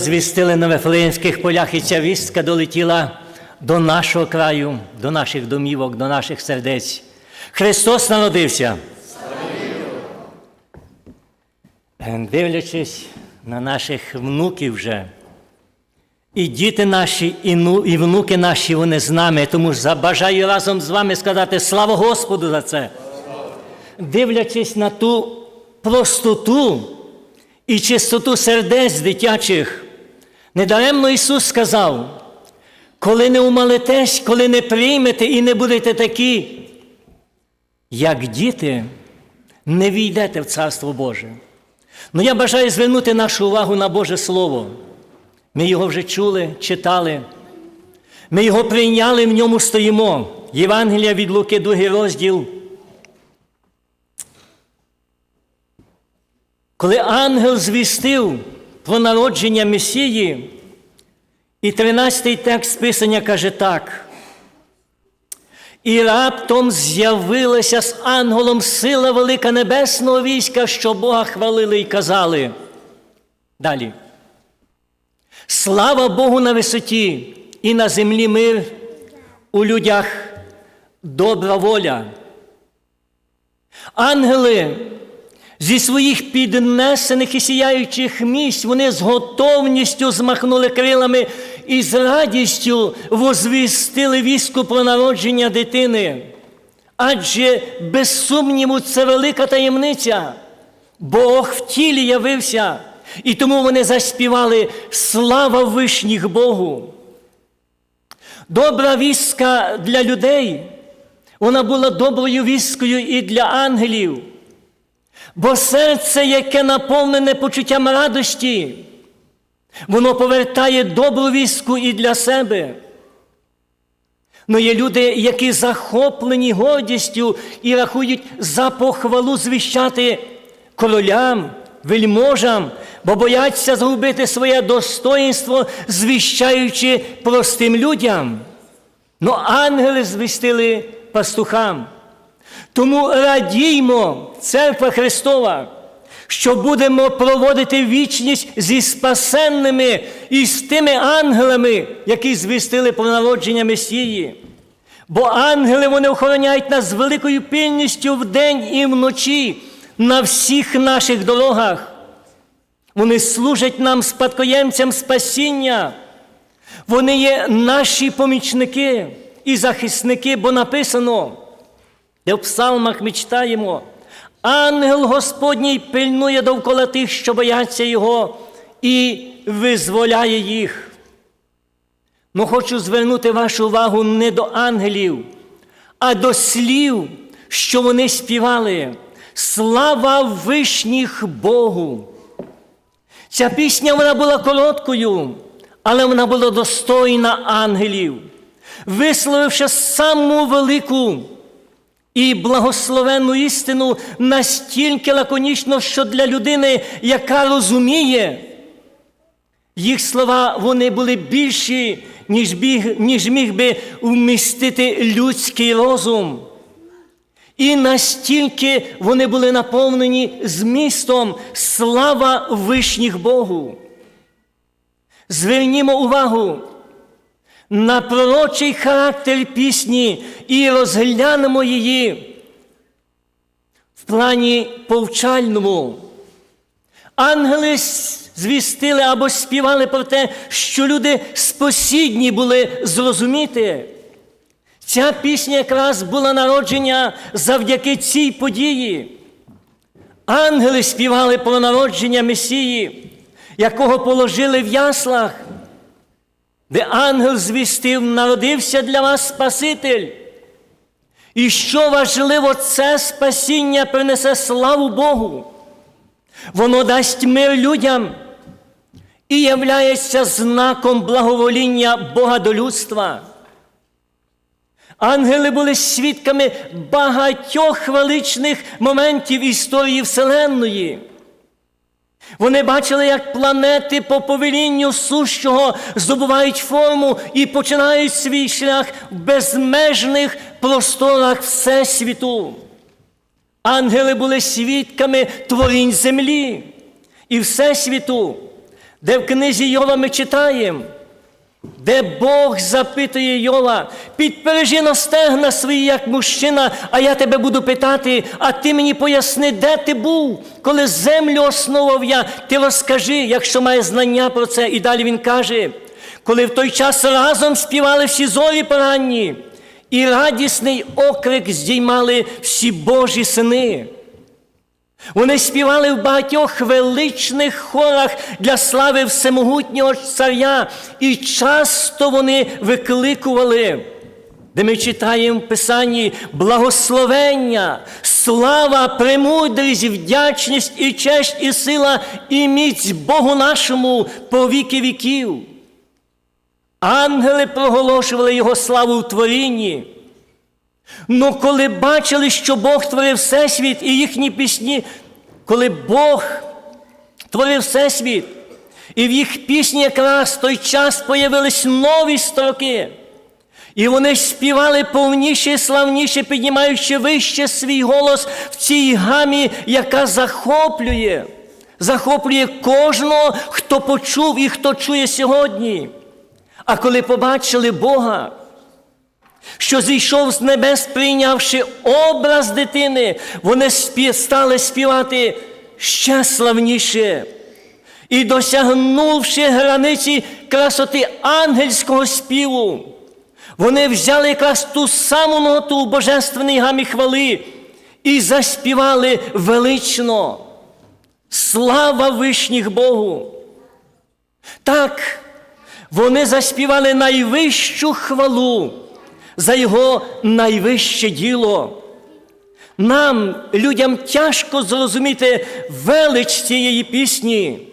Звістили на Вифлеємських полях, і ця вістка долетіла до нашого краю, до наших домівок, до наших сердець. Христос народився. Е, Дивлячись на наших внуків вже, і діти наші, і, ну, і внуки наші, вони з нами, тому ж забажаю разом з вами сказати слава Господу за це. Дивлячись на ту простоту і чистоту сердець дитячих, недаремно Ісус сказав, коли не умалитесь, коли не приймете і не будете такі, як діти, не війдете в Царство Боже. Ну я бажаю звернути нашу увагу на Боже Слово. Ми його вже чули, читали. Ми його прийняли, в ньому стоїмо. Євангелія від Луки, другий розділ. Коли ангел звістив про народження Месії, і 13-й текст Писання каже так. І раптом з'явилася з ангелом сила велика небесного війська, що Бога хвалили і казали. Далі. Слава Богу на висоті і на землі мир, у людях добра воля. Ангели зі своїх піднесених і сіяючих місць вони з готовністю змахнули крилами і з радістю возвістили вістку про народження дитини. Адже, без сумніву, це велика таємниця. Бог в тілі явився, і тому вони заспівали Слава вишніх Богу. Добра вістка для людей, вона була доброю вісткою і для ангелів. Бо серце, яке наповнене почуттям радості, воно повертає добру вістку і для себе. Но є люди, які захоплені гордістю і рахують за похвалу звіщати королям, вельможам, бо бояться згубити своє достоїнство, звіщаючи простим людям. Но ангели звістили пастухам. Тому радіймо, церква Христова, що будемо проводити вічність зі спасенними і з тими ангелами, які звістили про народження Месії. Бо ангели вони охороняють нас з великою пильністю вдень і вночі на всіх наших дорогах. Вони служать нам спадкоємцям спасіння. Вони є наші помічники і захисники, бо написано. Де в псалмах ми читаємо, ангел Господній пильнує довкола тих, що бояться Його, і визволяє їх. Ну, хочу звернути вашу увагу не до ангелів, а до слів, що вони співали. Слава вишніх Богу! Ця пісня вона була короткою, але вона була достойна ангелів, висловивши саму велику і благословенну істину настільки лаконічно, що для людини, яка розуміє, їх слова вони були більші, ніж, біг, ніж міг би вмістити людський розум. І настільки вони були наповнені змістом слава вишніх Богу. Звернімо увагу на пророчий характер пісні і розглянемо її в плані повчальному. Ангели звістили або співали про те, що люди спосідні були зрозуміти. Ця пісня якраз була народження завдяки цій події. Ангели співали про народження Месії, якого положили в яслах де ангел звістив, народився для вас Спаситель. І що важливо, це спасіння принесе славу Богу. Воно дасть мир людям і являється знаком благовоління Бога до людства. Ангели були свідками багатьох величних моментів історії Вселенної. Вони бачили, як планети по повелінню сущого здобувають форму і починають свій шлях в безмежних просторах Всесвіту. Ангели були свідками творінь землі і Всесвіту. де в книзі Йова ми читаємо, де Бог запитує Йова, підпережи на стегна свої, як мужчина, а я тебе буду питати, а ти мені поясни, де ти був, коли землю основав я, ти розкажи, якщо має знання про це. І далі він каже, коли в той час разом співали всі зорі поранні, і радісний окрик здіймали всі Божі сини. Вони співали в багатьох величних хорах для слави всемогутнього царя, і часто вони викликували, де ми читаємо в Писанні благословення, слава, премудрість, вдячність і честь, і сила, і міць Богу нашому по віки віків. Ангели проголошували Його славу в творінні. Ну, коли бачили, що Бог творив Всесвіт і їхні пісні, коли Бог творив Всесвіт, і в їх пісні якраз в той час появились нові строки. І вони співали повніше і славніше, піднімаючи вище свій голос в цій гамі, яка захоплює, захоплює кожного, хто почув і хто чує сьогодні. А коли побачили Бога, що зійшов з небес, прийнявши образ дитини, вони стали співати ще славніше. І досягнувши границі красоти ангельського співу, вони взяли якраз ту саму ноту у божественній гамі хвали і заспівали велично. Слава вишніх Богу! Так, вони заспівали найвищу хвалу за його найвище діло. Нам, людям, тяжко зрозуміти велич цієї пісні.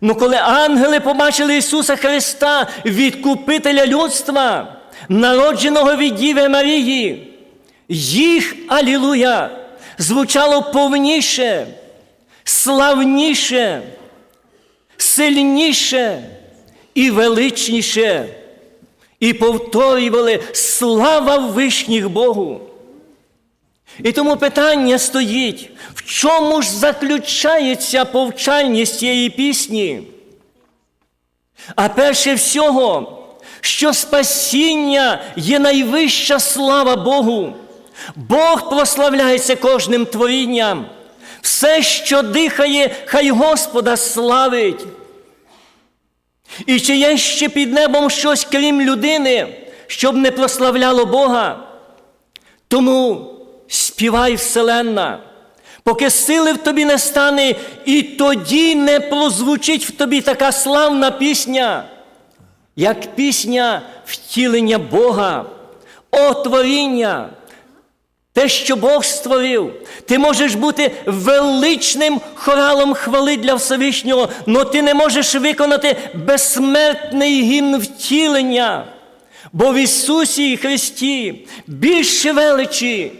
Ну коли ангели побачили Ісуса Христа, відкупителя людства, народженого від Діви Марії, їх Алілуя звучало повніше, славніше, сильніше і величніше, і повторювали слава вишніх Богу. І тому питання стоїть, в чому ж заключається повчальність цієї пісні? А перше всього, що спасіння є найвища слава Богу. Бог прославляється кожним творінням. Все, що дихає, хай Господа славить. І чи є ще під небом щось, крім людини, щоб не прославляло Бога? Тому співай вселенна, поки сили в тобі не стане, і тоді не прозвучить в тобі така славна пісня, як пісня втілення Бога, о творіння. Те, що Бог створив, ти можеш бути величним хоралом хвали для Всевишнього, але ти не можеш виконати безсмертний гімн втілення. Бо в Ісусі Христі більше величі,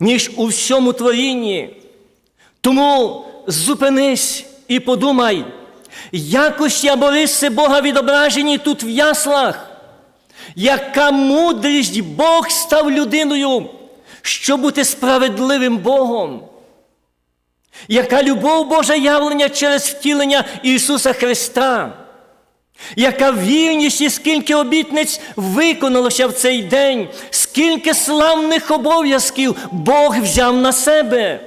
ніж у всьому творінні. Тому зупинись і подумай, якості або риси Бога відображені тут в яслах, яка мудрість Бог став людиною, щоб бути справедливим Богом. Яка любов Божа явлення через втілення Ісуса Христа, яка вірність і скільки обітниць виконалося в цей день, скільки славних обов'язків Бог взяв на себе,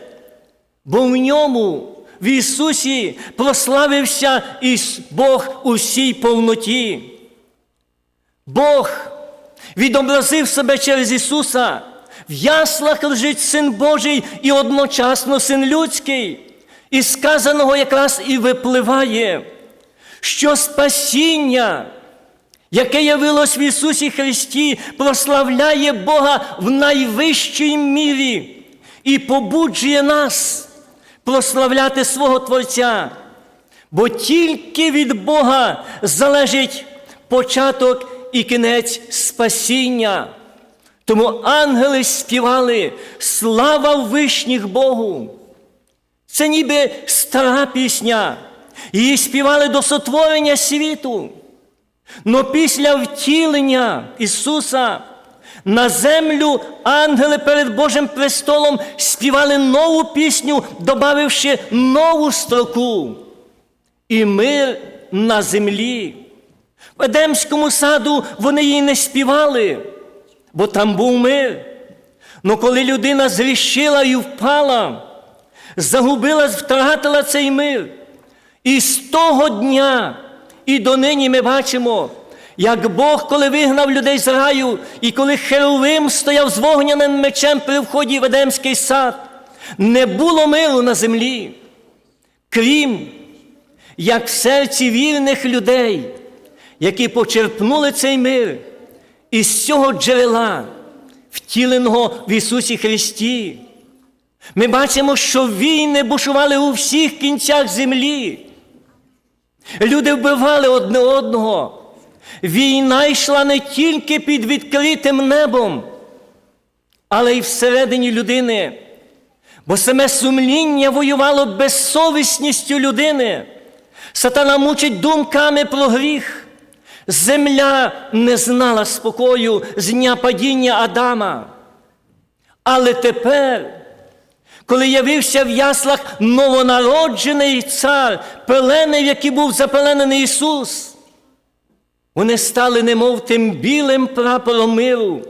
бо в ньому, в Ісусі, прославився Іс- Бог у всій повноті. Бог відобразив себе через Ісуса. В яслах лежить Син Божий і одночасно Син людський. І сказаного якраз і випливає, що спасіння, яке явилось в Ісусі Христі, прославляє Бога в найвищій мірі і побуджує нас прославляти свого Творця. Бо тільки від Бога залежить початок і кінець спасіння. Тому ангели співали слава вишніх Богу. Це ніби стара пісня. Її співали до сотворення світу. Но після втілення Ісуса на землю ангели перед Божим престолом співали нову пісню, добавивши нову строку. і мир на землі. В Едемському саду вони їй не співали, бо там був мир. Но коли людина зрішила і впала, загубила, втратила цей мир. І з того дня і донині ми бачимо, як Бог, коли вигнав людей з раю, і коли Херовим стояв з вогняним мечем при вході в Едемський сад, не було миру на землі, крім як в серці вірних людей, які почерпнули цей мир із цього джерела, втіленого в Ісусі Христі. Ми бачимо, що війни бушували у всіх кінцях землі. Люди вбивали одне одного. Війна йшла не тільки під відкритим небом, але й всередині людини. Бо саме сумління воювало безсовісністю людини. Сатана мучить думками про гріх. Земля не знала спокою з дня падіння Адама. Але тепер, коли явився в яслах новонароджений цар, пелений, в який був запеленений Ісус, вони стали немов тим білим прапором миру.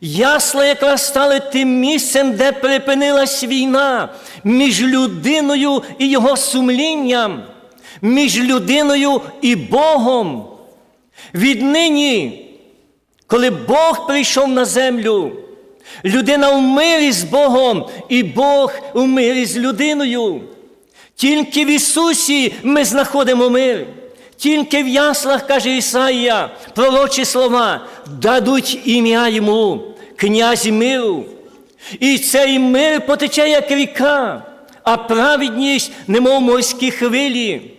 Ясла якраз стали тим місцем, де припинилась війна між людиною і його сумлінням, між людиною і Богом. Віднині, коли Бог прийшов на землю, людина в мирі з Богом і Бог у мирі з людиною. Тільки в Ісусі ми знаходимо мир. Тільки в яслах, каже Ісаїя, пророчі слова, дадуть ім'я йому, князі миру. І цей мир потече, як ріка, а праведність, немов морські хвилі.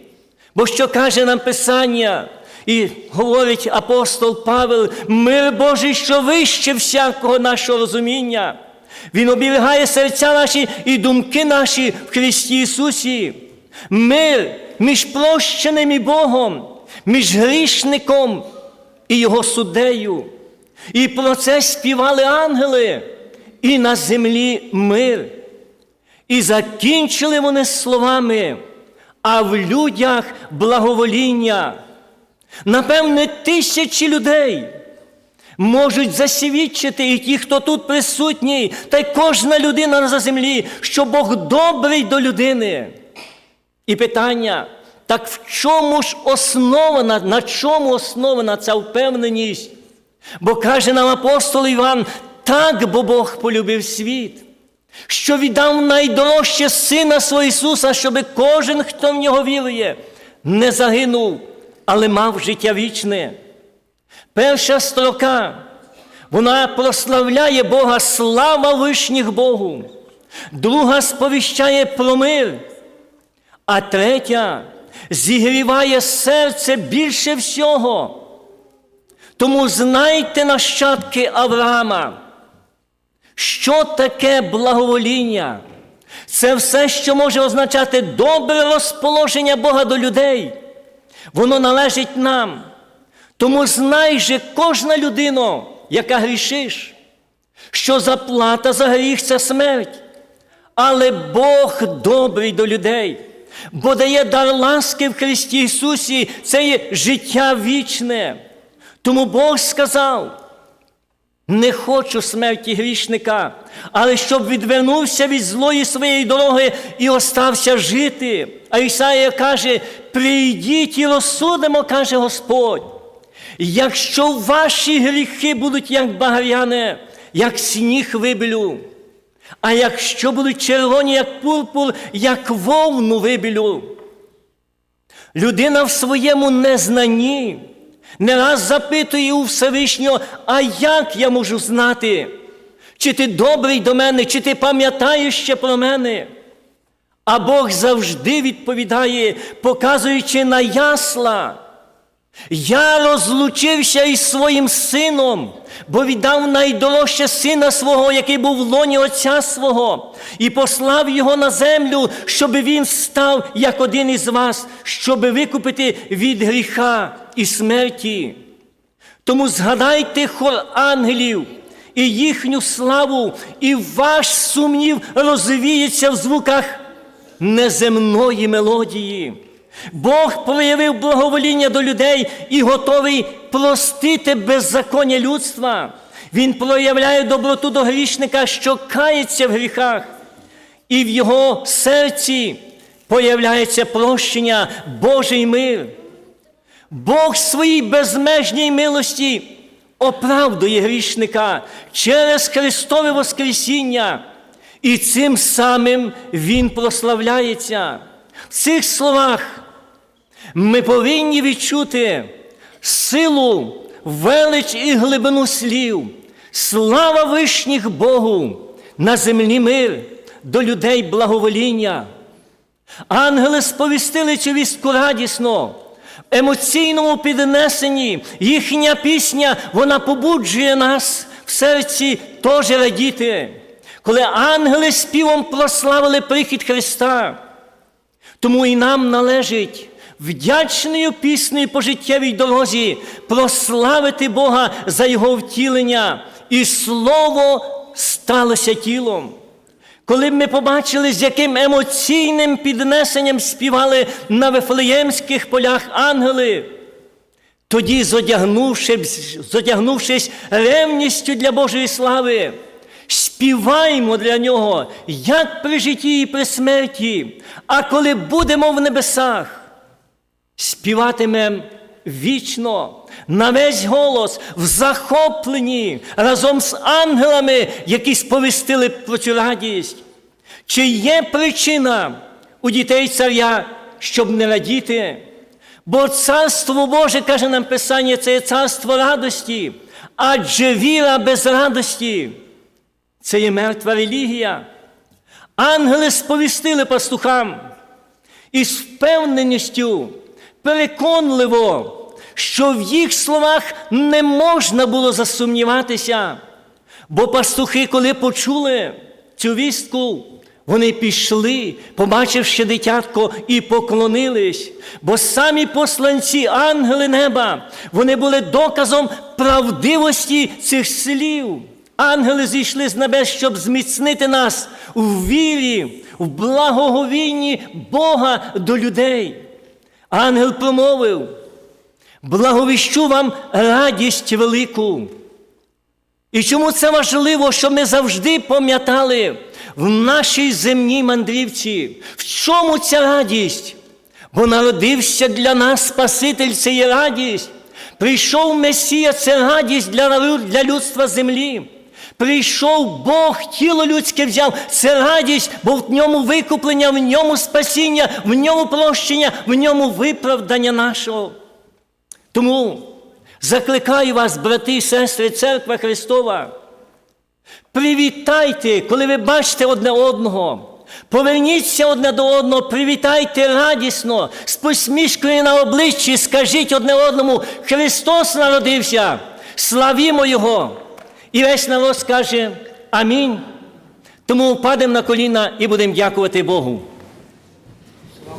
Бо що каже нам Писання, і говорить апостол Павел, мир Божий, що вище всякого нашого розуміння. Він оберігає серця наші і думки наші в Христі Ісусі. Мир між прощеним і Богом, між грішником і Його суддею. І про це співали ангели, і на землі мир. І закінчили вони словами, а в людях благовоління. Напевне, тисячі людей можуть засвідчити і ті, хто тут присутній, та й кожна людина на землі, що Бог добрий до людини. І питання, так в чому ж основана, на чому основана ця впевненість? Бо каже нам апостол Іван, так бо Бог полюбив світ, що віддав найдорожче Сина свого Ісуса, щоби кожен, хто в нього вірує, не загинув, але мав життя вічне. Перша строка, вона прославляє Бога, слава вишніх Богу. Друга сповіщає про мир, а третя зігріває серце більше всього. Тому знайте нащадки Авраама, що таке благовоління. Це все, що може означати добре розположення Бога до людей. Воно належить нам. Тому знай же кожна людина, яка грішиш, що заплата за гріх це смерть. Але Бог добрий до людей, бо дає дар ласки в Христі Ісусі, це є життя вічне. Тому Бог сказав, не хочу смерті грішника, але щоб відвернувся від злої своєї дороги і остався жити. А Ісаїя каже: прийдіть і розсудимо, каже Господь. Якщо ваші гріхи будуть як багряне, як сніг вибілю, а якщо будуть червоні, як пурпур, як вовну вибілю, людина в своєму незнанні не раз запитує у Всевишнього, а як я можу знати, чи ти добрий до мене, чи ти пам'ятаєш ще про мене? А Бог завжди відповідає, показуючи на ясла. Я розлучився із своїм сином, бо віддав найдорожче сина свого, який був в лоні Отця свого, і послав його на землю, щоб він став як один із вас, щоб викупити від гріха і смерті. Тому згадайте хор ангелів і їхню славу, і ваш сумнів розвіється в звуках неземної мелодії. Бог проявив благовоління до людей і готовий простити беззаконня людства. Він проявляє доброту до грішника, що кається в гріхах, і в його серці появляється прощення, Божий мир. Бог своїй безмежній милості оправдує грішника через Христове Воскресіння, і цим самим Він прославляється. В цих словах ми повинні відчути силу, велич і глибину слів, слава вишніх Богу, на землі мир, до людей благовоління. Ангели сповістили цю вістку радісно, в емоційному піднесенні. Їхня пісня, вона побуджує нас в серці теж радіти. Коли ангели співом прославили прихід Христа, тому і нам належить вдячною піснею по життєвій дорозі прославити Бога за Його втілення, і Слово сталося тілом. Коли б ми побачили, з яким емоційним піднесенням співали на Вифлеємських полях ангели, тоді, зодягнувшись, зодягнувшись ревністю для Божої слави, співаємо для нього, як при житті і при смерті, а коли будемо в небесах, співатимем вічно, на весь голос, в захопленні разом з ангелами, які сповістили про цю радість. Чи є причина у дітей царя, щоб не радіти? Бо царство Боже, каже нам Писання, це є царство радості, адже віра без радості це є мертва релігія. Ангели сповістили пастухам і з впевненістю, переконливо, що в їх словах не можна було засумніватися. Бо пастухи, коли почули цю вістку, вони пішли, побачивши дитятко, і поклонились, бо самі посланці, ангели неба, вони були доказом правдивості цих слів. Ангели зійшли з небес, щоб зміцнити нас у вірі, в благоговінні Бога до людей. Ангел промовив, благовіщу вам радість велику. І чому це важливо, щоб ми завжди пам'ятали в нашій земній мандрівці, в чому ця радість? Бо народився для нас Спаситель, це є радість. Прийшов Месія, це радість для людства землі. Прийшов Бог, тіло людське взяв, це радість, бо в ньому викуплення, в ньому спасіння, в ньому прощення, в ньому виправдання нашого. Тому закликаю вас, брати і сестри, церква Христова, привітайте, коли ви бачите одне одного. Поверніться одне до одного, привітайте радісно, з посмішкою на обличчі, скажіть одне одному, Христос народився, славімо Його. І весь народ скаже Амінь. Тому впадемо на коліна і будемо дякувати Богу.